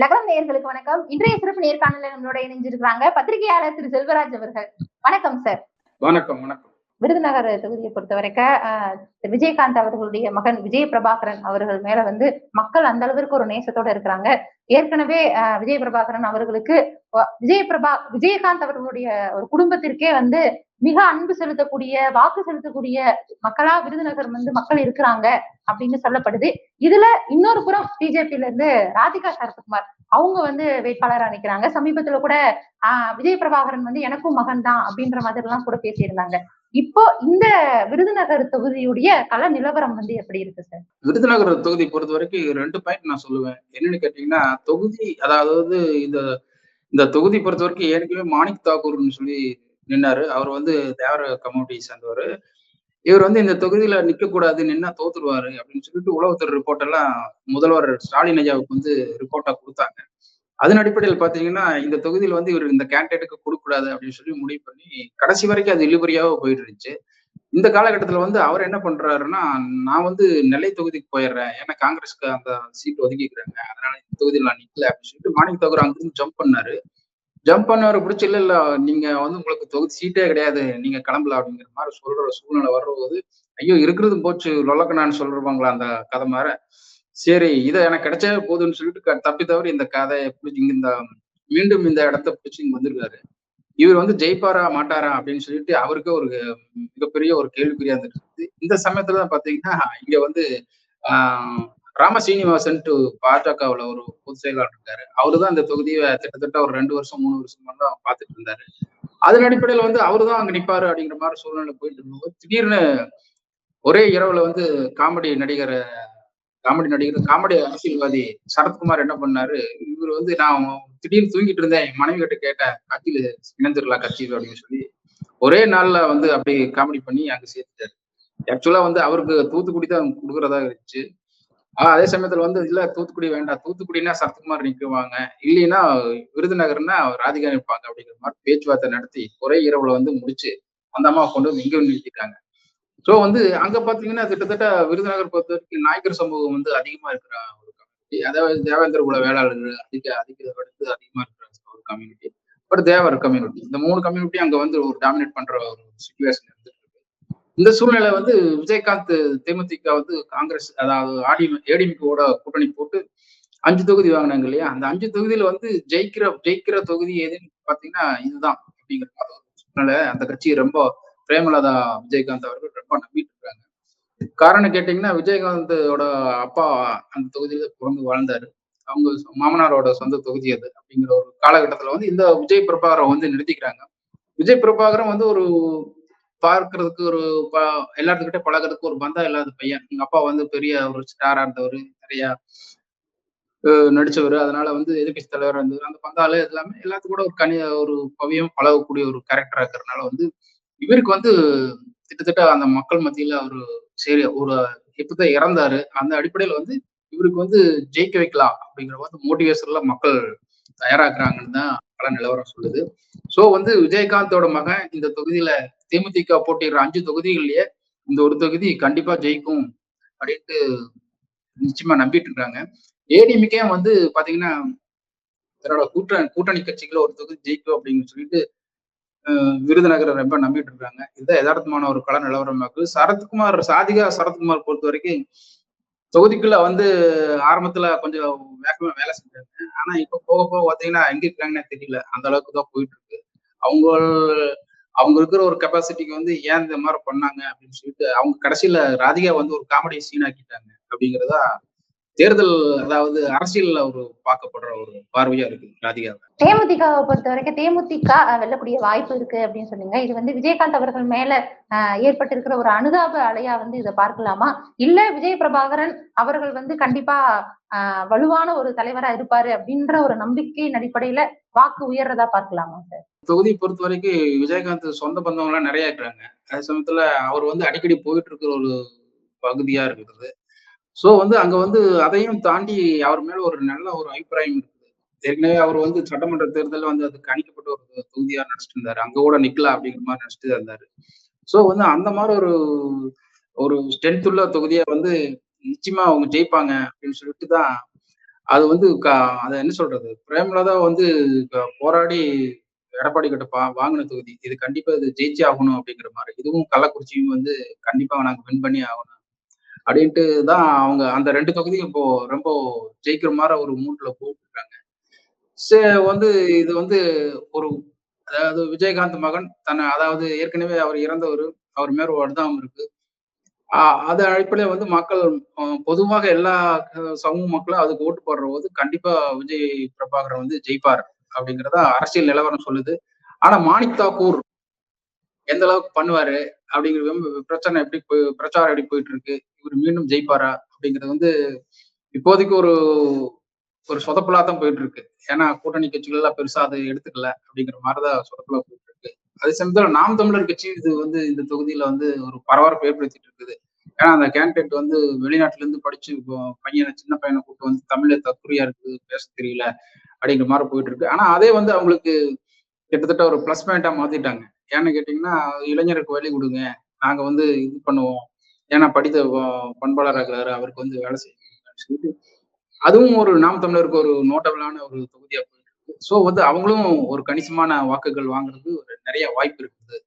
லகரம் நேயர்களுக்கு வணக்கம். இன்றைய சிறப்பு நேர்காணல நம்மளோட இணைஞ்சிருக்கிறாங்க பத்திரிகையாளர் திரு செல்வராஜ் அவர்கள். வணக்கம் சார் வணக்கம் வணக்கம். விருதுநகர் தொகுதியை பொறுத்த வரைக்கும் விஜயகாந்த் அவர்களுடைய மகன் விஜய பிரபாகரன் அவர்கள் மேல வந்து மக்கள் அந்த அளவிற்கு ஒரு நேசத்தோட இருக்கிறாங்க. ஏற்கனவே விஜய பிரபாகரன் அவர்களுக்கு விஜய பிரபா விஜயகாந்த் அவர்களுடைய ஒரு குடும்பத்திற்கே வந்து மிக அன்பு செலுத்தக்கூடிய வாக்கு செலுத்தக்கூடிய மக்களா விருதுநகர் வந்து மக்கள் இருக்கிறாங்க அப்படின்னு சொல்லப்படுது. இதுல இன்னொரு புறம் பிஜேபியில இருந்து ராதிகா சரத்குமார். அவங்க வந்து வேட்பாளரா நிக்கிறாங்க. சமீபத்துல கூட ஆஹ் விஜய் பிரபாகரன் வந்து எனக்கும் மகன் தான் அப்படின்ற மாதிரி எல்லாம் கூட பேசியிருந்தாங்க. இப்போ இந்த விருதுநகர் தொகுதியுடைய கள நிலவரம் வந்து எப்படி இருக்கு சார் விருதுநகர் தொகுதி பொறுத்த வரைக்கும் ரெண்டு பாயிண்ட் நான் சொல்லுவேன். என்னன்னு கேட்டீங்கன்னா தொகுதி அதாவது இந்த இந்த தொகுதி பொறுத்த வரைக்கும் ஏற்கனவே மாணிக் தாக்கூர்னு சொல்லி நின்னாரு. அவர் வந்து தேவர கம்யூனிட்டியை சேர்ந்தவர். இவர் வந்து இந்த தொகுதியில நிக்க கூடாது நின்னா தோத்துருவாரு அப்படின்னு சொல்லிட்டு உளவுத்துறை ரிப்போர்ட் எல்லாம் முதல்வர் ஸ்டாலின் ஐயாவுக்கு வந்து ரிப்போர்ட்டா கொடுத்தாங்க. அதன் அடிப்படையில் பாத்தீங்கன்னா இந்த தொகுதியில் வந்து இவர் இந்த கேண்டிடேட்டுக்கு கொடுக்க கூடாது அப்படின்னு சொல்லி முடிவு பண்ணி கடைசி வரைக்கும் அது இழுபறியாவே போயிட்டு இருந்துச்சு இந்த காலகட்டத்துல வந்து அவர் என்ன பண்றாருன்னா நான் வந்து நெல்லை தொகுதிக்கு போயிடுறேன். ஏன்னா காங்கிரஸ்க்கு அந்த சீட் ஒதுக்கிக்கிறாங்க. அதனால இந்த தொகுதியில் நான் நிக்கல அப்படின்னு சொல்லிட்டு மாணிக் தகுர் அங்கிருந்து ஜம்ப் பண்ணாரு. ஜம்ப் பண்ணவர் பிடிச்சி இல்லை இல்லை நீங்க வந்து உங்களுக்கு தொகுதி சீட்டே கிடையாது நீங்க கிளம்பல அப்படிங்கிற மாதிரி சொல்ற சூழ்நிலை வர்றபோது ஐயோ இருக்கிறது போச்சு லொலக்கணான்னு சொல்றாங்களா அந்த கதை மாதிரி சரி இதை எனக்கு கிடைச்சே போதுன்னு சொல்லிட்டு தப்பி தவறி இந்த கதையை பிடிச்சி இந்த மீண்டும் இந்த இடத்த பிடிச்சி இங்க வந்திருக்காரு. இவர் வந்து ஜெயிப்பாரா மாட்டாரா அப்படின்னு சொல்லிட்டு அவருக்கு ஒரு மிகப்பெரிய ஒரு கேள்விக்குறியா இருந்துட்டு இந்த சமயத்துல தான் பாத்தீங்கன்னா இங்க வந்து ராம சீனிவாசன் பாஜகவுல ஒரு பொதுச் செயலாளர் இருக்காரு. அவரு தான் இந்த தொகுதியை கிட்டத்தட்ட ஒரு ரெண்டு வருஷம் மூணு வருஷம் தான் பார்த்துட்டு இருந்தாரு. அதன் அடிப்படையில வந்து அவரு தான் அங்க நிப்பாரு அப்படிங்கிற மாதிரி சூழ்நிலை போயிட்டு இருக்கும்போது திடீர்னு ஒரே இரவுல வந்து காமெடி நடிகர் காமெடி நடிகர் காமெடி அரசியல்வாதி சரத்குமார் என்ன பண்ணாரு? இவர் வந்து நான் திடீர்னு தூங்கிட்டு இருந்தேன் என் மனைவி கிட்ட கேட்டேன் கட்சியில இணைஞ்சிடலாம் கட்சியில் அப்படின்னு சொல்லி ஒரே நாள்ல வந்து அப்படி காமெடி பண்ணி அங்க சேர்த்துட்டாரு. ஆக்சுவலா வந்து அவருக்கு தூத்துக்குடி தான் கொடுக்குறதா இருந்துச்சு. ஆஹ் அதே சமயத்துல வந்து இல்ல தூத்துக்குடி வேண்டாம். தூத்துக்குடினா சரத்குமார் நிற்குவாங்க இல்லைன்னா விருதுநகர்னா ராதிகா நிற்பாங்க அப்படிங்கிற மாதிரி பேச்சுவார்த்தை நடத்தி ஒரே இரவுல வந்து முடிச்சு அந்த அம்மா கொண்டு வந்து இங்க நிறுத்திட்டாங்க. ஸோ வந்து அங்க பாத்தீங்கன்னா கிட்டத்தட்ட விருதுநகர் பொறுத்த வரைக்கும் நாயக்கர் சமூகம் வந்து அதிகமா இருக்கிற ஒரு கம்யூனிட்டி அதாவது தேவேந்திர குல வேளாளர்கள் அதிக அதிக அடுத்து அதிகமா இருக்கிற ஒரு கம்யூனிட்டி ஒரு தேவர் கம்யூனிட்டி இந்த மூணு கம்யூனிட்டி அங்க வந்து ஒரு டாமினேட் பண்ற ஒரு சுச்சுவேஷன் இந்த சூழ்நிலை வந்து விஜயகாந்த் தேமுதிக வந்து காங்கிரஸ் அதாவது ஆடி ஏடிஎம்கோட கூட்டணி போட்டு அஞ்சு தொகுதி வாங்கினாங்க இல்லையா? அந்த அஞ்சு தொகுதியில வந்து ஜெயிக்கிற ஜெயிக்கிற தொகுதி எதுன்னு பாத்தீங்கன்னா இதுதான் அப்படிங்கிற மாதிரி ஒரு சூழ்நிலை அந்த கட்சி ரொம்ப பிரேமலதா விஜயகாந்த் அவர்கள் ரொம்ப நம்பிட்டு இருக்காங்க. காரணம் கேட்டீங்கன்னா விஜயகாந்தோட அப்பா அந்த தொகுதியில பிறந்து வாழ்ந்தாரு. அவங்க மாமனாரோட சொந்த தொகுதி அது அப்படிங்கிற ஒரு காலகட்டத்துல வந்து இந்த விஜய் பிரபாகரம் வந்து நிறுத்திக்கிறாங்க. விஜய் பிரபாகரம் வந்து ஒரு பார்க்கறதுக்கு ஒரு ப- எல்லாத்துக்கிட்ட பழகிறதுக்கு ஒரு பந்தா இல்லாத பையன். எங்க அப்பா வந்து பெரிய ஒரு ஸ்டாரா இருந்தவர் நிறைய நடிச்சவர். அதனால வந்து எதிர்கட்சி தலைவராக இருந்தவர். அந்த பந்தால எல்லாமே எல்லாத்துக்கும் கூட ஒரு கனி ஒரு பவியம் பழகக்கூடிய ஒரு கேரக்டரா இருக்கிறதுனால வந்து இவருக்கு வந்து கிட்டத்தட்ட அந்த மக்கள் மத்தியில ஒரு சரி ஒரு இப்பதான் இறந்தாரு. அந்த அடிப்படையில வந்து இவருக்கு வந்து ஜெயிக்க வைக்கலாம் அப்படிங்கிற வந்து மோட்டிவேஷன்ல மக்கள் தயாராக்குறாங்கன்னு தான் பல நிலவரம் சொல்லுது. சோ வந்து விஜயகாந்தோட மகன் இந்த தொகுதியில தேமுதிக போட்டிடுற அஞ்சு தொகுதிகள்லயே இந்த ஒரு தொகுதி கண்டிப்பா ஜெயிக்கும் அப்படின்ட்டு நிச்சயமா நம்பிட்டு இருக்காங்க. ஏடிஎம்கே வந்து பாத்தீங்கன்னா தன்னோட கூட்டணி கூட்டணி கட்சிகளை ஒரு தொகுதி ஜெயிக்கும் அப்படின்னு சொல்லிட்டு விருதுநகரை ரொம்ப நம்பிட்டு இருக்காங்க. இதுதான் யதார்த்தமான ஒரு கள நிலவரமாக்கு சரத்குமார் சாதிகா சரத்குமார் பொறுத்த வரைக்கும் தொகுதிக்குள்ள வந்து ஆரம்பத்துல கொஞ்சம் வேகமா வேலை செஞ்சாங்க. ஆனா இப்ப போக போக பாத்தீங்கன்னா எங்க இருக்காங்கன்னே தெரியல. அந்த அளவுக்கு தான் போயிட்டு இருக்கு. அவங்க அவங்க இருக்கிற ஒரு கெப்பாசிட்டிக்கு வந்து ஏன் இந்த மாதிரி பண்ணாங்க அப்படின்னு சொல்லிட்டு அவங்க கடைசியில ராதிகா வந்து ஒரு காமெடி சீன் ஆக்கிட்டாங்க அப்படிங்கறதா தேர்தல் அதாவது அரசியல்ல ஒரு பார்க்கப்படுற ஒரு பார்வையா இருக்கு ராதிகா தேமுதிகவை பொறுத்த வரைக்கும் தேமுதிக வெல்லக்கூடிய வாய்ப்பு இருக்கு அப்படின்னு சொன்னீங்க. இது வந்து விஜயகாந்த் அவர்கள் மேல ஏற்பட்டிருக்கிற ஒரு அனுதாப அலையா வந்து இதை பார்க்கலாமா? இல்ல விஜய் பிரபாகரன் அவர்கள் வந்து கண்டிப்பா வலுவான ஒரு தலைவரா இருப்பாரு அப்படின்ற ஒரு நம்பிக்கையின் அடிப்படையில வாக்கு உயர்றதா பார்க்கலாமா சார்? தொகுதி பொறுத்த வரைக்கும் விஜயகாந்த் சொந்த பந்தவங்க எல்லாம் நிறைய இருக்கிறாங்க. அதே சமயத்துல அவர் வந்து அடிக்கடி போயிட்டு இருக்கிற ஒரு பகுதியா இருக்கிறது. சோ வந்து அங்க வந்து அதையும் தாண்டி அவர் மேல ஒரு நல்ல ஒரு அபிப்பிராயம் இருக்குது ஏற்கனவே அவர் வந்து சட்டமன்ற தேர்தலில் வந்து அது கணிக்கப்பட்ட ஒரு தொகுதியா நடிச்சிட்டு இருந்தாரு அங்க கூட நிக்கலாம் அப்படிங்கிற மாதிரி நடிச்சிட்டு இருந்தாரு சோ வந்து அந்த மாதிரி ஒரு ஒரு ஸ்ட்ரென்த் உள்ள தொகுதியை வந்து நிச்சயமா அவங்க ஜெயிப்பாங்க அப்படின்னு சொல்லிட்டு தான் அது வந்து க அதை என்ன சொல்றது? பிரேமலதா வந்து போராடி எடப்பாடி கிட்ட பா வாங்கின தொகுதி. இது கண்டிப்பா இது ஜெயிச்சே ஆகணும் அப்படிங்கிற மாதிரி இதுவும் கள்ளக்குறிச்சியும் வந்து கண்டிப்பா நாங்க வின் பண்ணி ஆகணும். அப்படின்ட்டு தான் அவங்க அந்த ரெண்டு தொகுதியும் இப்போ ரொம்ப ஜெயிக்கிற மாதிரி ஒரு மூட்ல போட்டுருக்காங்க சே வந்து இது வந்து ஒரு அதாவது விஜயகாந்த் மகன் தன்னை அதாவது ஏற்கனவே அவர் இறந்தவர் அவர் மேல ஒரு இருக்கு. அது அடிப்படையில வந்து மக்கள் பொதுவாக எல்லா சமூக மக்களும் அதுக்கு ஓட்டு போடுற போது கண்டிப்பா விஜய் பிரபாகர் வந்து ஜெயிப்பார். அப்படிங்கிறத அரசியல் நிலவரம் சொல்லுது. ஆனா மாணிக் தாக்கூர் எந்த அளவுக்கு பண்ணுவாரு? அப்படிங்கிற பிரச்சனை எப்படி போய் பிரச்சாரம் எப்படி போயிட்டு இருக்கு? இவர் மீண்டும் ஜெயிப்பாரா? அப்படிங்கிறது வந்து இப்போதைக்கு ஒரு ஒரு சொதப்பலா தான் போயிட்டு இருக்கு. ஏன்னா கூட்டணி கட்சிகள் எல்லாம் பெருசா அதை எடுத்துக்கல. அப்படிங்கிற மாதிரிதான் சொதப்பலா போயிட்டு இருக்கு. அதே சமயத்துல நாம் தமிழர் கட்சி இது வந்து இந்த தொகுதியில வந்து ஒரு பரபரப்பு ஏற்படுத்திட்டு இருக்குது. ஏன்னா அந்த கேண்டிடேட் வந்து வெளிநாட்டுல இருந்து படிச்சு பையனை சின்ன பையனை கூட்டு வந்து தமிழ்ல தத்துரியா இருக்கு, பேச தெரியல அப்படிங்கிற மாதிரி போயிட்டு இருக்கு. ஆனா அதே வந்து அவங்களுக்கு கிட்டத்தட்ட ஒரு பிளஸ் பாயிண்ட்டா மாத்திட்டாங்க. ஏன்னு கேட்டீங்கன்னா, இளைஞருக்கு வழி கொடுங்க நாங்க வந்து இது பண்ணுவோம். ஏன்னா படித்த பண்பாளராக பண்பாளரா இருக்கிறாரு. அவருக்கு வந்து வேலை செய்யுங்கன்னு சொல்லிட்டு, அதுவும் ஒரு நாம் தமிழருக்கு ஒரு நோட்டபிளான ஒரு தொகுதியா போயிட்டு இருக்கு. ஸோ வந்து அவங்களும் ஒரு கணிசமான வாக்குகள் வாங்குறதுக்கு ஒரு நிறைய வாய்ப்பு இருக்குது.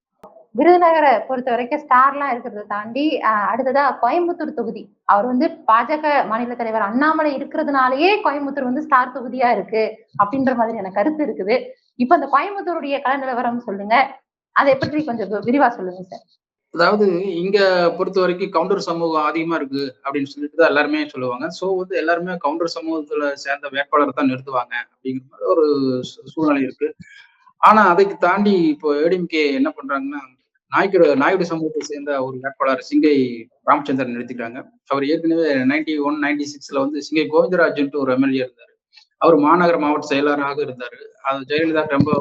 விருதுநகரை பொறுத்த வரைக்கும் ஸ்டார்லாம் இருக்கிறத தாண்டி, அடுத்ததா கோயம்புத்தூர் தொகுதி. அவர் வந்து பாஜக மாநில தலைவர் அண்ணாமலை இருக்கிறதுனாலயே கோயம்புத்தூர் வந்து ஸ்டார் தொகுதியா இருக்கு. அப்படின்ற மாதிரியான கருத்து இருக்குது. இப்ப அந்த கோயம்புத்தூருடைய கள நிலவரம் சொல்லுங்க. அதை பற்றி கொஞ்சம் விரிவா சொல்லுங்க சார். அதாவது இங்க பொறுத்தவரைக்கும் கவுண்டர் சமூகம் அதிகமா இருக்கு அப்படின்னு சொல்லிட்டு தான் எல்லாருமே சொல்லுவாங்க. ஸோ வந்து எல்லாருமே கவுண்டர் சமூகத்துல சேர்ந்த வேட்பாளர் தான் நிறுத்துவாங்க அப்படிங்கிற மாதிரி ஒரு சூ சூழ்நிலை இருக்கு. ஆனா அதைக்கு தாண்டி இப்போ ஏடிஎம்கே என்ன பண்றாங்கன்னா, நாய்க்கு நாயுடு சமூகத்தை சேர்ந்த ஒரு வேட்பாளர் சிங்கை ராமச்சந்திரன் நிறுத்திட்டாங்க. அவர் ஏற்கனவே 91, 96ல வந்து சிங்கை கோவிந்தராஜன்ட்டு ஒரு எம்எல்ஏ இருந்தார் அவர் மாநகர மாவட்ட செயலாளராக இருந்தார் அது ஜெயலலிதா ரொம்ப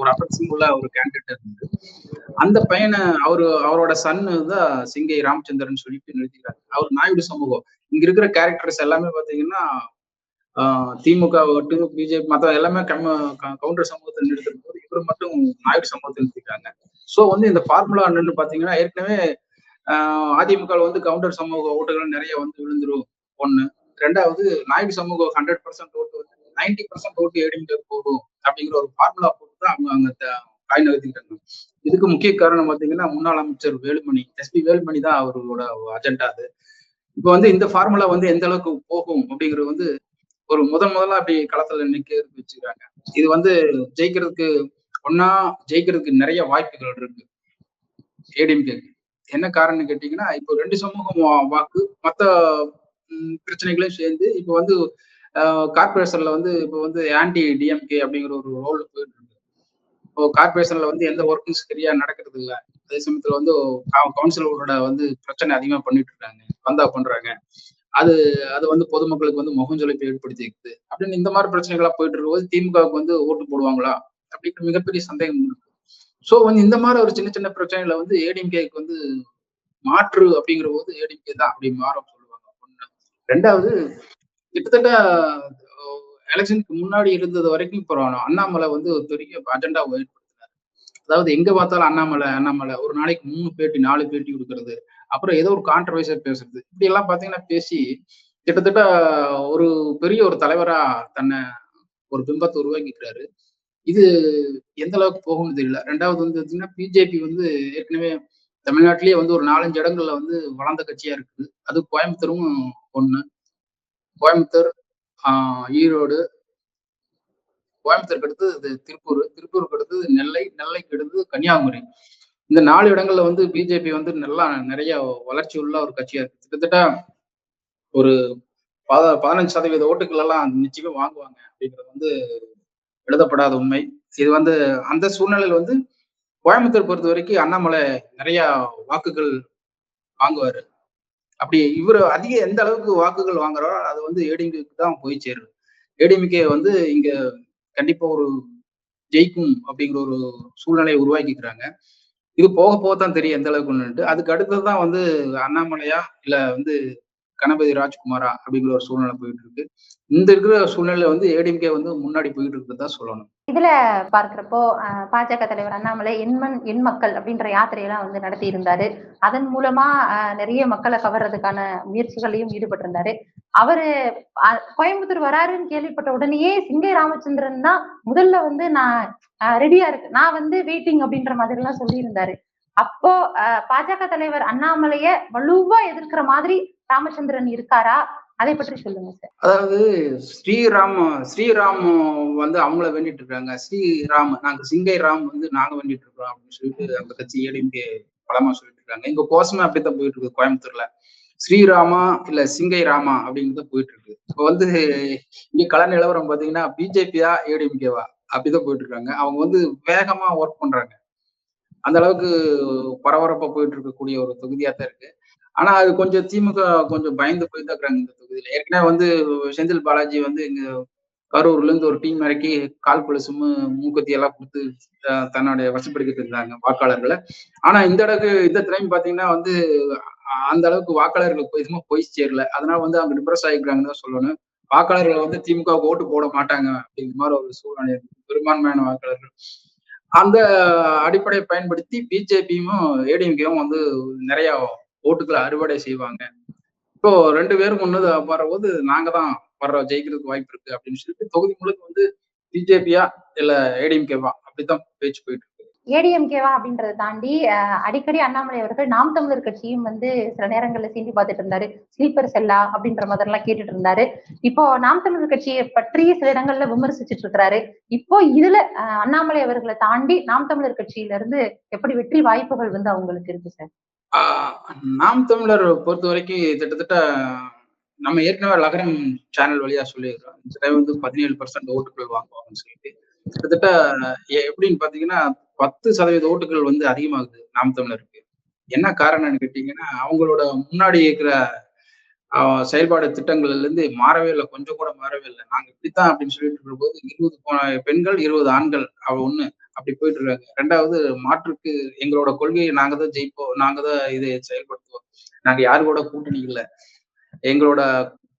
ஒரு அஃபெக்ஷன் உள்ள ஒரு கேண்டிடேட் இருந்து அந்த பையனை அவரு அவரோட சன்னு தான் சிங்கை ராமச்சந்திரன் சொல்லிட்டு நிறுத்திக்கிறாங்க. அவர் நாயுடு சமூகம். இங்க இருக்கிற கேரக்டர்ஸ் எல்லாமே பாத்தீங்கன்னா திமுக ஒட்டு பிஜேபி மத்த எல்லாமே கம்ம கவுண்டர் சமூகத்தை நிறுத்தும் போது இவரு மட்டும் நாயுடு சமூகத்தை நிறுத்திக்கிறாங்க ஸோ வந்து இந்த ஃபார்முலா என்னன்னு பாத்தீங்கன்னா ஏற்கனவே ஆ வந்து கவுண்டர் சமூக ஓட்டுகள் நிறைய வந்து விழுந்துரும். 1. 2வது நாயுடு சமூகம் 100% ஓட்டு வந்து 90% ஓட்டு ஏடிஎம்கேக்கு போகும். அப்படிங்கிற ஒரு ஃபார்முலா போட்டு தான் அவங்க அங்க காய் நகர்த்திக்கிட்டாங்க. இதுக்கு முக்கிய காரணம் பார்த்தீங்கன்னா, முன்னாள் அமைச்சர் வேலுமணி, எஸ்பி வேலுமணி தான் அவரோட அஜெண்டா அது. இப்ப வந்து இந்த ஃபார்முலா வந்து எந்த அளவுக்கு போகும் அப்படிங்கிறது வந்து ஒரு முதன் முதலா அப்படி களத்துல நிக்க வச்சுக்கிறாங்க. இது வந்து ஜெயிக்கிறதுக்கு ஒன்னா ஜெயிக்கிறதுக்கு நிறைய வாய்ப்புகள் இருக்கு. ஏடிஎம்கே என்ன காரணம்னு கேட்டீங்கன்னா, இப்போ ரெண்டு சமூகம் வாக்கு மத்த பிரச்சனைகளையும் சேர்ந்து இப்ப வந்து கார்பரேஷன்ல கார்ப்பரேஷன்ல வந்து இப்ப வந்து ஆன்டி டிஎம்கே அப்படிங்கிற ஒரு ரோல் போயிட்டு இப்போ கார்ப்பரேஷன்ல வந்து எந்த ஒர்க்கும் சரியா நடக்கிறது இல்ல. அதே சமயத்துல வந்து கவு கவுன்சிலரோட வந்து பிரச்சனை அதிகமா பண்ணிட்டு இருக்காங்க. வந்தா பண்றாங்க. அது அது வந்து பொதுமக்களுக்கு வந்து முகஞ்சுளிப்பை ஏற்படுத்தி இருக்குது. அப்படின்னு இந்த மாதிரி பிரச்சனைகளா போயிட்டு இருக்கும்போது, திமுகவுக்கு வந்து ஓட்டு போடுவாங்களா? அப்படிங்கிற மிகப்பெரிய சந்தேகம் இருக்கு. ஸோ வந்து இந்த மாதிரி ஒரு சின்ன சின்ன பிரச்சனைகளை வந்து ஏடிஎம்கேக்கு வந்து மாற்று அப்படிங்கிற போது ஏடிஎம்கே தான் அப்படி மாறும் சொல்லுவாங்க. 1. 2வது கிட்டத்தட்ட எலெக்ஷனுக்கு முன்னாடி இருந்தது வரைக்கும் இப்போ அண்ணாமலை வந்து ஒரு பெரிய அஜெண்டா ஏற்படுத்தினார் அதாவது எங்க பார்த்தாலும் அண்ணாமலை, அண்ணாமலை ஒரு நாளைக்கு மூணு பேட்டி, நாலு பேட்டி கொடுக்கறது அப்புறம் ஏதோ ஒரு கான்ட்ரவர்சியா பேசுறது. இப்படி எல்லாம் பார்த்தீங்கன்னா பேசி, கிட்டத்தட்ட ஒரு பெரிய ஒரு தலைவரா தன்னை ஒரு பிம்பத்தை உருவாக்கிக்கிறாரு. இது எந்த அளவுக்கு போகும்னு தெரியல. ரெண்டாவது வந்து பார்த்தீங்கன்னா, பிஜேபி வந்து ஏற்கனவே தமிழ்நாட்டிலேயே வந்து ஒரு 4, 5 இடங்கள்ல வந்து வளர்ந்த கட்சியா இருக்குது. அது கோயம்புத்தூரும் ஒண்ணு கோயம்புத்தூர், ஈரோடு கோயம்புத்தூருக்கு அடுத்து இது திருப்பூர். திருப்பூருக்கு அடுத்தது நெல்லை. நெல்லைக்கு அடுத்தது கன்னியாகுமரி. இந்த நாலு இடங்கள்ல வந்து பிஜேபி வந்து நல்லா நிறைய வளர்ச்சி உள்ள ஒரு கட்சியா இருக்கு. கிட்டத்தட்ட ஒரு பத 15% ஓட்டுகள் எல்லாம் நிச்சயமே வாங்குவாங்க அப்படிங்கிறது வந்து எழுதப்படாத உண்மை. இது வந்து அந்த சூழ்நிலையில வந்து கோயம்புத்தூர் பொறுத்த வரைக்கும் அண்ணாமலை நிறைய வாக்குகள் வாங்குவாரு. அப்படி இவர் அதிக எந்த அளவுக்கு வாக்குகள் வாங்குறாரோ, அது வந்து ஏடிஎம்கேக்கு தான் போய் சேரும். ஏடிஎம்கே வந்து இங்க கண்டிப்பா ஒரு ஜெயிக்கும் அப்படிங்கிற ஒரு சூழ்நிலையை உருவாக்கிக்கிறாங்க. இது போக போக தான் தெரியும் எந்த அளவுக்குன்னுட்டு. அதுக்கு அடுத்தது தான் வந்து அண்ணாமலையா, இல்ல வந்து கணபதி ராஜ்குமாரா அப்படிங்கிற ஒரு சூழ்நிலை போயிட்டு இருக்கு இந்த இருக்கிற சூழ்நிலை வந்து ஏடிஎம்கே வந்து முன்னாடி போயிட்டு இருக்கிறதா சொல்லணும். இதுல பார்க்கிறப்போ பாஜக தலைவர் அண்ணாமலை எண்மண் எண் மக்கள் அப்படின்ற யாத்திரையெல்லாம் வந்து நடத்தி இருந்தாரு அதன் மூலமா நிறைய மக்களை கவர்றதுக்கான முயற்சிகளையும் ஈடுபட்டிருந்தாரு. அவரு கோயம்புத்தூர் வராருன்னு கேள்விப்பட்ட உடனேயே சிங்கை ராமச்சந்திரன் தான் முதல்ல வந்து நான் ரெடியா இருக்கு. நான் வந்து வெயிட்டிங் அப்படின்ற மாதிரி எல்லாம் சொல்லியிருந்தாரு. அப்போ அஹ், பாஜக தலைவர் அண்ணாமலைய வலுவா எதிர்க்கிற மாதிரி ராமச்சந்திரன் இருக்காரா? அதை பற்றி சொல்லுங்க சார் அதாவது ஸ்ரீராம் ஸ்ரீராம் வந்து அவங்கள வேண்டிட்டு இருக்காங்க ஸ்ரீராம் நாங்க சிங்கை ராம் வந்து நாங்க வேண்டிட்டு இருக்கோம் அப்படின்னு சொல்லிட்டு அந்த கட்சி ஏடிஎம்கே பலமா சொல்லிட்டு இருக்காங்க இங்க கோஷமே அப்படித்தான் போயிட்டு இருக்கு கோயம்புத்தூர்ல. ஸ்ரீராமா இல்ல சிங்கை ராமா அப்படிங்கிறது போயிட்டு இருக்கு இப்போ வந்து இங்க கள நிலவரம் பாத்தீங்கன்னா பிஜேபியா ஏடிஎம்கேவா அப்படிதான் போயிட்டு இருக்காங்க அவங்க வந்து வேகமா ஒர்க் பண்றாங்க. அந்த அளவுக்கு பரபரப்பா போயிட்டு இருக்கக்கூடிய ஒரு தொகுதியா தான் இருக்கு. ஆனா அது கொஞ்சம் திமுக கொஞ்சம் பயந்து போய் தான் இருக்கிறாங்க இந்த தொகுதியில. ஏற்கனவே வந்து செந்தில் பாலாஜி வந்து இங்க கரூர்ல இருந்து ஒரு டீம் இறக்கி கால் கொலுசும் மூக்கத்தி எல்லாம் கொடுத்து தன்னுடைய வசப்படுத்திட்டு இருந்தாங்க வாக்காளர்களை. ஆனா இந்த அளவுக்கு இந்த டைம் பாத்தீங்கன்னா வந்து அந்த அளவுக்கு வாக்காளர்களுக்கு எதுவுமே போய் சேரல. அதனால வந்து அவங்க டிப்ரெஸ் ஆகிக்கிறாங்கன்னு தான் சொல்லணும். வாக்காளர்கள் வந்து திமுக ஓட்டு போட மாட்டாங்க அப்படிங்கிற மாதிரி ஒரு சூழ்நிலை பெரும்பான்மையான வாக்காளர்கள். அந்த அடிப்படையை பயன்படுத்தி பிஜேபியும் ஏடிஎம்கேவும் வந்து நிறைய ஓட்டுக்களை அறுவடை செய்வாங்க. இப்போ ரெண்டு பேரும் முன்னது வரும்போது நாங்க தான் வர்ற ஜெயிக்கிறதுக்கு வாய்ப்பு இருக்கு அப்படின்னு சொல்லிட்டு தொகுதி முழுக்க வந்து பிஜேபியா இல்ல ஏடிஎம்கேவா அப்படித்தான் பேச்சு போயிட்டு இருக்கு. ஏடிஎம்கேவா அப்படின்றத தாண்டி அஹ், அடிக்கடி அண்ணாமலை அவர்கள் நாம் தமிழர் கட்சியும் வந்து சில நேரங்கள்ல சீண்டி பார்த்துட்டு இருந்தாரு. ஸ்லீப்பர் செல்லா அப்படின்ற மாதிரிலாம் கேட்டுட்டு இருந்தாரு. இப்போ நாம் தமிழர் கட்சியை பற்றி சில இடங்கள்ல விமர்சிச்சுட்டு இருக்கிறாரு. இப்போ இதுல அஹ், அண்ணாமலை அவர்களை தாண்டி நாம் தமிழர் கட்சியில இருந்து எப்படி வெற்றி வாய்ப்புகள் வந்து அவங்களுக்கு இருக்கு சார்? நாம் தமிழர் பொறுத்த வரைக்கும் கிட்டத்தட்ட நம்ம ஏற்கனவே லகரம் சேனல் வழியா சொல்லியிருக்கிறோம். இந்த டைம் வந்து பதினேழு பர்சன்ட் ஓட்டுகள் வாங்குவாங்கன்னு சொல்லிட்டு. கிட்டத்தட்ட எப்படின்னு பாத்தீங்கன்னா பத்து சதவீத ஓட்டுகள் வந்து அதிகமாகுது நாம் தமிழருக்கு. என்ன காரணம்னு கேட்டீங்கன்னா அவங்களோட முன்னாடி இருக்கிற செயல்பாடு திட்டங்கள்ல இருந்து மாறவே இல்லை கொஞ்சம் கூட மாறவே இல்லை. நாங்க இப்படித்தான் அப்படின்னு சொல்லிட்டு இருக்கும்போது இருபது பெண்கள் இருபது ஆண்கள் அவ ஒண்ணு அப்படி போயிட்டு இருக்காங்க. ரெண்டாவது மாற்றுக்கு எங்களோட கொள்கையை நாங்க தான் ஜெயிப்போம் நாங்க தான் இதை செயல்படுத்துவோம். நாங்க யாரு கூட கூட்டணி இல்லை. எங்களோட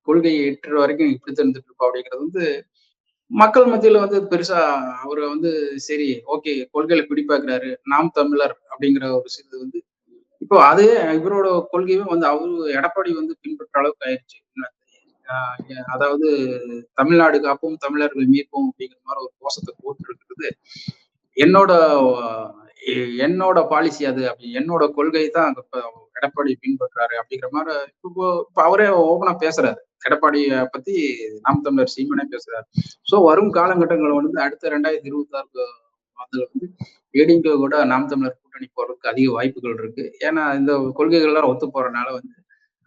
கொள்கையை எட்டு வரைக்கும் இப்படி தெரிஞ்சுட்டு இருப்போம் அப்படிங்கிறது வந்து மக்கள் மத்தியில வந்து பெருசா அவரை வந்து சரி ஓகே கொள்கையில பிடிப்பாக்குறாரு நாம் தமிழர் அப்படிங்கிற ஒரு சிறிது வந்து இப்போ அதே இவரோட கொள்கையுமே வந்து அவரு எடப்பாடி வந்து பின்பற்ற அளவுக்கு ஆயிடுச்சு. அதாவது தமிழ்நாடு காப்போம் தமிழர்கள் மீட்போம் அப்படிங்கிற மாதிரி ஒரு கோஷத்தை போட்டு இருக்கிறது என்னோட என்னோட பாலிசி அது அப்படி என்னோட கொள்கை தான் எடப்பாடி பின்பற்றாரு அப்படிங்கிற மாதிரி இப்போ இப்போ அவரே ஓபனா பேசுறாரு. எடப்பாடிய பத்தி நாம் தமிழர் சீமனே பேசுறாரு. ஸோ வரும் காலகட்டங்கள் வந்து அடுத்த ரெண்டாயிரத்தி இருபத்தி ஆறு அதுல வந்து ஏடிங்க கூட நாம் தமிழர் கூட்டணி போறதுக்கு அதிக வாய்ப்புகள் இருக்கு. ஏன்னா இந்த கொள்கைகள்லாம் ஒத்து போறதுனால வந்து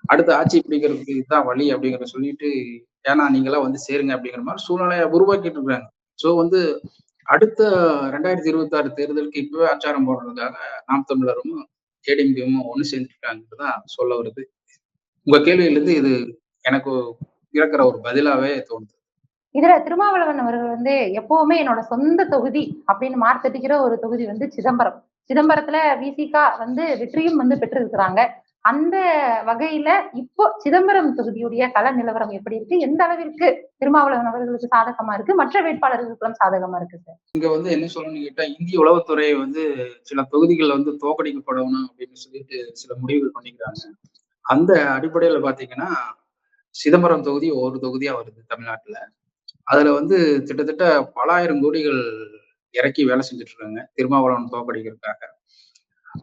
அடுத்த ஆட்சி பிடிக்கிறதுக்கு இதுதான் வழி அப்படிங்கிற சொல்லிட்டு ஏன்னா நீங்களாம் வந்து சேருங்க அப்படிங்கிற மாதிரி சூழ்நிலையை உருவாக்கிட்டு இருக்காங்க. ஸோ வந்து அடுத்த ரெண்டாயிரத்தி இருபத்தி ஆறு தேர்தலுக்கு இப்பவே ஆச்சாரம் போடுறதுக்காக நாம் தமிழரும் ஏடிஎம்கேவும் ஒன்று சேர்ந்துருக்காங்கன்னு தான் சொல்ல வருது. உங்க கேள்வியிலிருந்து இது எனக்கு இருக்கிற ஒரு பதிலாவே தோணுது. இதுல திருமாவளவன் அவர்கள் வந்து எப்பவுமே என்னோட சொந்த தொகுதி அப்படின்னு மார்த்தடிக்கிற ஒரு தொகுதி வந்து சிதம்பரம். சிதம்பரத்துல விசிகா வந்து வெற்றியும் வந்து பெற்றிருக்கிறாங்க. அந்த வகையில இப்போ சிதம்பரம் தொகுதியுடைய கள நிலவரம் எப்படி இருக்கு? எந்த அளவிற்கு திருமாவளவன் அவர்களுக்கு சாதகமா இருக்கு? மற்ற வேட்பாளர்களுக்கும் சாதகமா இருக்கு சார் இங்க வந்து என்ன சொல்லணும்னு கேட்டா இந்திய உளவுத்துறை வந்து சில தொகுதிகள் வந்து தோக்கடிக்கப்படணும் அப்படின்னு சொல்லிட்டு சில முடிவுகள் பண்ணிக்கிறாங்க. அந்த அடிப்படையில பாத்தீங்கன்னா சிதம்பரம் தொகுதி ஒரு தொகுதியா வருது தமிழ்நாட்டுல. அதுல வந்து கிட்டத்தட்ட பலாயிரம் கோடிகள் இறக்கி வேலை செஞ்சுட்டு இருக்காங்க திருமாவளவன் தோக்கடிக்கிறதுக்காக.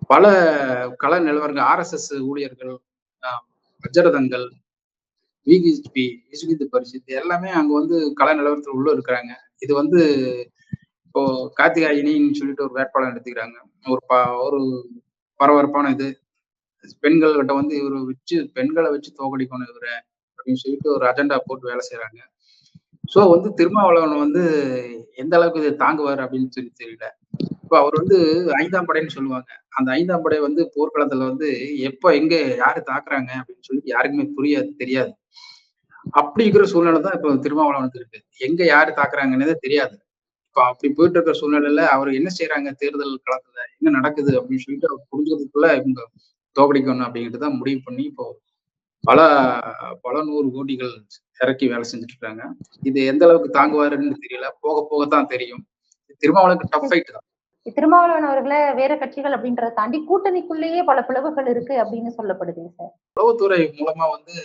பல கள நிலவரங்கள் ஆர்எஸ்எஸ் ஊழியர்கள் ஆஹ், வஜ்ரதங்கள் விகிபி இசுகிந்து பரிசுத்து எல்லாமே அங்க வந்து கள நிலவரத்துல உள்ள இருக்கிறாங்க. இது வந்து இப்போ கார்த்திகாயினின்னு சொல்லிட்டு ஒரு வேட்பாளர் எடுத்துக்கிறாங்க ஒரு ப ஒரு பரபரப்பான இது. பெண்கள் கிட்ட வந்து இவரு வச்சு பெண்களை வச்சு தோக்கடிக்கணும் இவரை அப்படின்னு சொல்லிட்டு ஒரு அஜெண்டா போட்டு வேலை செய்யறாங்க சோ வந்து திருமாவளவன் வந்து எந்த அளவுக்கு இதை தாங்குவார் அப்படின்னு சொல்லி தெரியல. இப்போ அவர் வந்து ஐந்தாம் படைன்னு சொல்லுவாங்க. அந்த ஐந்தாம் படை வந்து போர்க்களத்துல வந்து எப்ப எங்க யாரு தாக்குறாங்க அப்படின்னு சொல்லி யாருக்குமே புரியாது தெரியாது. அப்படி இருக்கிற சூழ்நிலை தான் இப்போ திருமாவளவனுக்கு இருக்கு. எங்க யாரு தாக்குறாங்கன்னே தெரியாது. இப்போ அப்படி போயிட்டு இருக்கிற சூழ்நிலையில அவர் என்ன செய்யறாங்க தேர்தல் களத்துல என்ன நடக்குது அப்படின்னு சொல்லிட்டு அவர் புரிஞ்சுக்கிறதுக்குள்ள இவங்க தோக்கடிக்கணும் அப்படின்ட்டு தான் முடிவு பண்ணி இப்போ பல பல நூறு கோடிகள் இறக்கி வேலை செஞ்சுட்டு இருக்காங்க. இது எந்த அளவுக்கு தாங்குவாருன்னு தெரியல. போக போக தான் தெரியும். திருமாவளவுக்கு டஃப் ஃபைட் தான். திருமாவளவன் அவர்களை வேற கட்சிகள் அப்படின்றத தாண்டி கூட்டணிக்குள்ளேயே பல பிளவுகள் இருக்கு அப்படின்னு சொல்லப்படுது சார். உளவுத்துறை மூலமா வந்து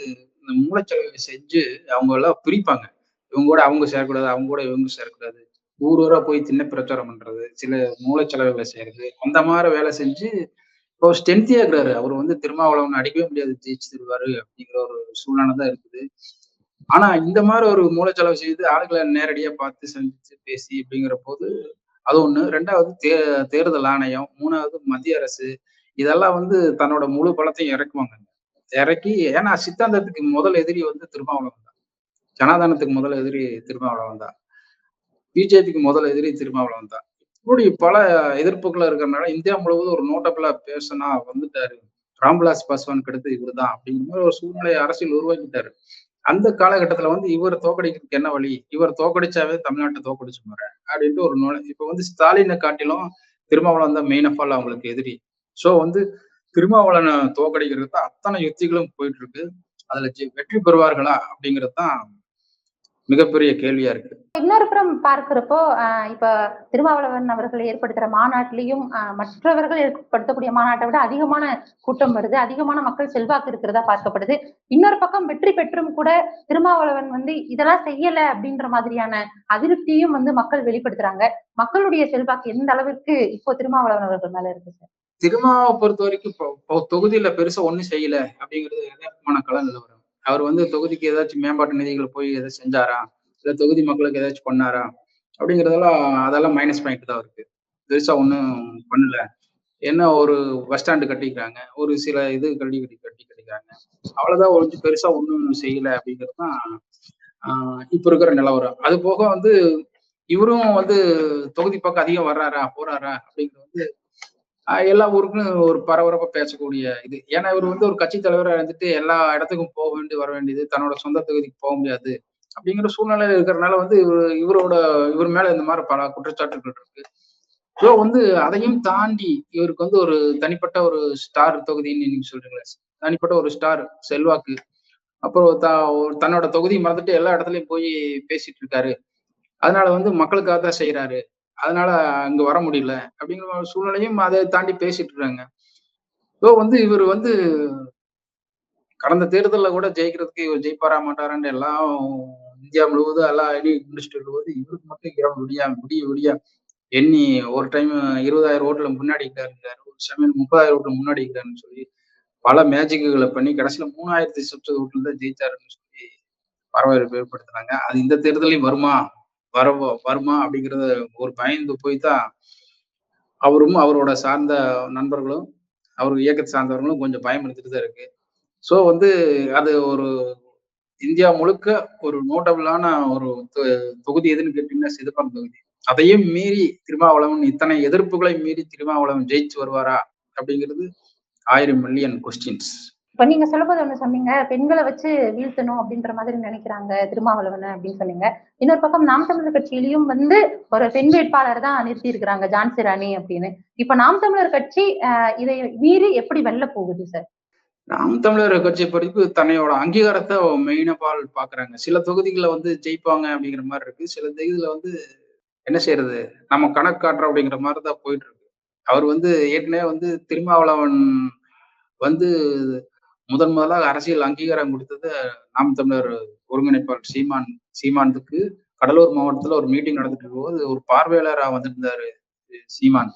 இந்த மூளைச்சலவை செஞ்சு அவங்க எல்லாம் பிரிப்பாங்க. இவங்க கூட அவங்க சேரக்கூடாது அவங்க கூட இவங்க சேரக்கூடாது. ஊர் ஊரா போய் சின்ன பிரச்சாரம் பண்றது சில மூளைச்சலவைகளை செய்யறது அந்த மாதிரி வேலை செஞ்சு இப்போ ஸ்ட்ரென்த்தியா இருக்கிறாரு. அவர் வந்து திருமாவளவன் அடிக்கவே முடியாது ஜெயிச்சு தருவாரு அப்படிங்கிற ஒரு சூழ்நிலை தான் இருக்குது. ஆனா இந்த மாதிரி ஒரு மூளைச்சலவை செய்து ஆளுகளை நேரடியா பார்த்து சந்திச்சு பேசி அப்படிங்கிற போது அது ஒண்ணு. ரெண்டாவது தே தேர்தல் ஆணையம். மூணாவது மத்திய அரசு. இதெல்லாம் வந்து தன்னோட முழு பலத்தையும் இறக்குவாங்க. இறக்கி ஏன்னா சித்தாந்தத்துக்கு முதல் எதிரி வந்து திருமாவளவன் தான். ஜனாதானத்துக்கு முதல் எதிரி திருமாவளவன் தான். பிஜேபிக்கு முதல் எதிரி திருமாவளவன் தான். இப்படி பல எதிர்ப்புகள் இருக்கிறனால இந்தியா முழுவதும் ஒரு நோட்டபிளா பேசினா வந்துட்டாரு. ராம்விலாஸ் பாஸ்வான் கெடுத்து இவர் தான் அப்படிங்கிற மாதிரி ஒரு சூழ்நிலையை அரசியல் உருவாக்கிட்டாரு. அந்த காலகட்டத்துல வந்து இவர் தோக்கடிக்கிறதுக்கு என்ன வழி? இவர் தோக்கடிச்சாவே தமிழ்நாட்டை தோக்கடிச்சு போறேன் அப்படின்ட்டு ஒரு நோய் இப்ப வந்து ஸ்டாலினை காட்டிலும் திருமாவளவன் தான் மெயின் ஆஃப் ஆல் அவங்களுக்கு எதிரி. சோ வந்து திருமாவளவனை தான் அத்தனை யுத்திகளும் போயிட்டு இருக்கு. அதுல வெற்றி பெறுவார்களா அப்படிங்கிறது தான் மிகப்பெரிய கேள்வியா இருக்கு. இன்னொரு புறம் பார்க்கிறப்போ இப்ப திருமாவளவன் அவர்கள் ஏற்படுத்துற மாநாட்டிலையும் மற்றவர்கள் ஏற்படுத்தக்கூடிய மாநாட்டை விட அதிகமான கூட்டம் வருது. அதிகமான மக்கள் செல்வாக்கு இருக்கிறதா பார்க்கப்படுது. இன்னொரு பக்கம் வெற்றி பெற்றும் கூட திருமாவளவன் வந்து இதெல்லாம் செய்யல அப்படின்ற மாதிரியான அதிருப்தியும் வந்து மக்கள் வெளிப்படுத்துறாங்க. மக்களுடைய செல்வாக்கு எந்த அளவிற்கு இப்போ திருமாவளவன் அவர்கள் மேல இருக்கு சார்? திருமாவை பொறுத்த வரைக்கும் தொகுதியில பெருசா ஒண்ணும் செய்யல அப்படிங்கிறது யதார்த்தமான கள நிலவரம் அவர் வந்து தொகுதிக்கு ஏதாச்சும் மேம்பாட்டு நிதிகளை போய் எதாவது செஞ்சாரா? இல்ல தொகுதி மக்களுக்கு ஏதாச்சும் பண்ணாரா? அப்படிங்கறதெல்லாம் அதெல்லாம் மைனஸ் பாயிண்ட் தான் இருக்கு பெருசா ஒன்றும் பண்ணல. என்ன ஒரு பஸ் ஸ்டாண்டு கட்டிக்கிறாங்க. ஒரு சில இது கட்டி கட்டி கட்டி கட்டிக்கிறாங்க. அவ்வளவுதான் ஒழிஞ்சு பெருசா ஒன்றும் செய்யல அப்படிங்கிறது தான் இப்போ இருக்கிற நிலவரம். அது போக வந்து இவரும் வந்து தொகுதி பக்கம் அதிகம் வர்றாரா போறாரா அப்படிங்கிறது வந்து எல்லா ஊருக்கும் ஒரு பரபரப்பா பேசக்கூடிய இது. ஏன்னா இவர் வந்து ஒரு கட்சி தலைவராக இருந்துட்டு எல்லா இடத்துக்கும் போக வேண்டி வர வேண்டியது தன்னோட சொந்த தொகுதிக்கு போக முடியாது அப்படிங்கிற சூழ்நிலை இருக்கிறனால வந்து இவர் இவரோட இவர் மேல இந்த மாதிரி பல குற்றச்சாட்டுகள் இருக்கு. ஸோ வந்து அதையும் தாண்டி இவருக்கு வந்து ஒரு தனிப்பட்ட ஒரு ஸ்டார் தொகுதின்னு நீங்க சொல்றீங்களா தனிப்பட்ட ஒரு ஸ்டார் செல்வாக்கு. அப்புறம் த தன்னோட தொகுதி மறந்துட்டு எல்லா இடத்துலயும் போய் பேசிட்டு இருக்காரு. அதனால வந்து மக்களுக்காக தான் செய்யறாரு அதனால அங்க வர முடியல அப்படிங்கிற ஒரு சூழ்நிலையும் அதை தாண்டி பேசிட்டு இருக்காங்க. ஸோ வந்து இவர் வந்து கடந்த தேர்தலில் கூட ஜெயிக்கிறதுக்கு இவர் ஜெயிப்பாரா மாட்டாரான்னு எல்லாம் இந்தியா முழுவதும் எல்லாம் ஐடி முடிச்சுட்டு இருக்கும்போது இவருக்கு மட்டும் இரவு விடியா விடிய விடியா எண்ணி ஒரு டைம் இருபதாயிரம் ஓட்டுல முன்னாடி இருக்காரு. ஒரு சமயம் முப்பதாயிரம் ஓட்டுல முன்னாடி இருக்காருன்னு சொல்லி பல மேஜிக்குகளை பண்ணி கடைசியில மூணாயிரத்தி சொச்சது ஓட்டுல தான் ஜெயிச்சாருன்னு சொல்லி வரவேற்பு ஏற்படுத்துறாங்க அது இந்த தேர்தலையும் வருமா? வர வருமா அப்படிங்கிறத ஒரு பயந்து போய் தான் அவரும் அவரோட சார்ந்த நண்பர்களும் அவர் இயக்கத்தை சார்ந்தவர்களும் கொஞ்சம் பயம் எடுத்துட்டு தான் இருக்கு. ஸோ வந்து அது ஒரு இந்தியா முழுக்க ஒரு நோட்டபிளான ஒரு தொகுதி எதுன்னு கேட்டீங்கன்னா சிதம்பரம் தொகுதி. அதையும் மீறி திருமாவளவன் இத்தனை எதிர்ப்புகளை மீறி திருமாவளவன் ஜெயிச்சு வருவாரா அப்படிங்கிறது ஆயிரம் மில்லியன் கொஸ்டின்ஸ் இப்ப நீங்க சொல்லும்போது ஒண்ணு சொன்னீங்க பெண்களை வச்சு வீழ்த்தணும் அப்படின்ற மாதிரி நினைக்கிறாங்க திருமாவளவன் அப்படின்னு சொன்னீங்க. இன்னொரு பக்கம் நாம் தமிழர் கட்சியிலையும் வந்து ஒரு பெண் வேட்பாளர் தான் நிறுத்தி இருக்கிறாங்க ஜான்சி ராணி அப்படின்னு. இப்ப நாம் தமிழர் கட்சி இதை மீறி எப்படி வெல்ல போகுது சார் நாம் தமிழர் கட்சி படிப்பு தன்னையோட அங்கீகாரத்தை மெயினா பால் பாக்குறாங்க. சில தொகுதிகளை வந்து ஜெயிப்பாங்க அப்படிங்கிற மாதிரி இருக்கு. சில தொகுதியில வந்து என்ன செய்யறது? நம்ம கணக்கு காட்டுறோம் அப்படிங்கிற மாதிரி தான் போயிட்டு இருக்கு. அவர் வந்து ஏற்கனவே வந்து திருமாவளவன் வந்து முதன் முதலாக அரசியல் அங்கீகாரம் கொடுத்தது நாம் தமிழர் ஒருங்கிணைப்பாளர் சீமான் சீமானுக்கு. கடலூர் மாவட்டத்துல ஒரு மீட்டிங் நடந்துட்டு இருக்கும்போது ஒரு பார்வையாளராக வந்திருந்தாரு சீமான்.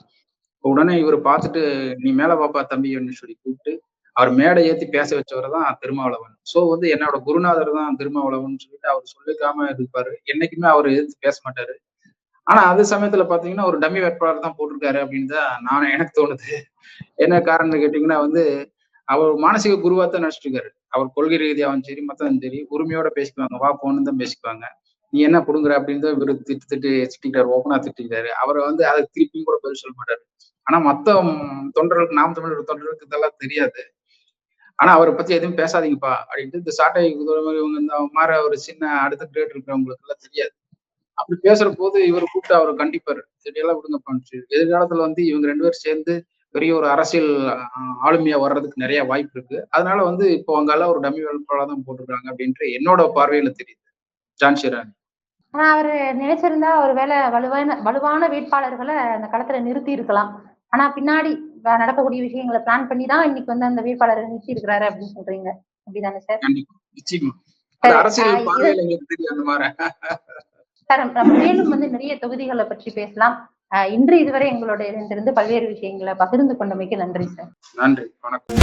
உடனே இவர் பார்த்துட்டு நீ மேல பாப்பா தம்பி சொல்லி கூப்பிட்டு அவர் மேடை ஏத்தி பேச வச்சவர் தான் திருமாவளவன். சோ வந்து என்னோட குருநாதர் தான் திருமாவளவன் சொல்லிட்டு அவர் சொல்லிக்காம இருப்பாரு. என்னைக்குமே அவர் எதிர்த்து பேச மாட்டாரு. ஆனா அதே சமயத்துல பாத்தீங்கன்னா ஒரு டம்மி வேட்பாளர் தான் போட்டிருக்காரு அப்படின்னு தான் நான் எனக்கு தோணுது. என்ன காரணம் கேட்டீங்கன்னா வந்து அவர் மானசீக குருவா தான் நினைச்சிட்டு இருக்காரு. அவர் கொள்கை ரீதியாகவும் சரி மத்ததும் சரி உரிமையோட பேசிக்குவாங்க. வா போன்னு தான் பேசிக்குவாங்க. நீ என்ன கொடுங்குற அப்படின்னு தான் இவர் திட்டு திட்டு திட்டிக்கிட்டாரு ஓப்பனா திட்டிக்கிட்டாரு. அவரை வந்து அதை திருப்பியும் கூட பதில் சொல்ல மாட்டாரு. ஆனா மத்த தொண்டர்களுக்கு நாம் தமிழர் தொண்டர்களுக்கு இதெல்லாம் தெரியாது. ஆனா அவரை பத்தி எதுவும் பேசாதீங்கப்பா அப்படின்ட்டு இந்த சாட்டை இவங்க இந்த மாதிரி ஒரு சின்ன அடுத்த கிரேட் இருக்கிறவங்களுக்கு எல்லாம் தெரியாது. அப்படி பேசுற போது இவர் கூப்பிட்டு அவர் கண்டிப்பாரு. இதெல்லாம் விடுங்கப்பான்னு எதிர்காலத்துல வந்து இவங்க ரெண்டு பேரும் சேர்ந்து பெரிய ஒரு அரசியல் ஆளுமையா வர்றதுக்கு நிறைய வாய்ப்பு இருக்கு. அதனால வந்து இப்போ அங்கெல்லாம் ஒரு டம்மி வேட்பாளர் தான் போட்டிருக்காங்க அப்படின்ட்டு என்னோட பார்வையில தெரியுது. ஜான்சிராணி ஆனா அவரு நினைச்சிருந்தா ஒரு வேலை வலுவான வலுவான வேட்பாளர்களை அந்த களத்துல நிறுத்தி இருக்கலாம். ஆனா பின்னாடி நடக்கக்கூடிய விஷயங்களை பிளான் பண்ணி தான் இன்னைக்கு வந்து அந்த வேட்பாளரை நிறுத்தி இருக்கிறாரு அப்படின்னு சொல்றீங்க. அப்படிதானே சார்? நிச்சயமா. அரசியல் பார்வையில தெரியும் அந்த மாதிரி. சார் மேலும் வந்து நிறைய தொகுதிகளை பற்றி பேசலாம். இன்று இதுவரை எங்களோட இருந்து பல்வேறு விஷயங்களை பகிர்ந்து கொண்டமைக்கு நன்றி சார். நன்றி வணக்கம்.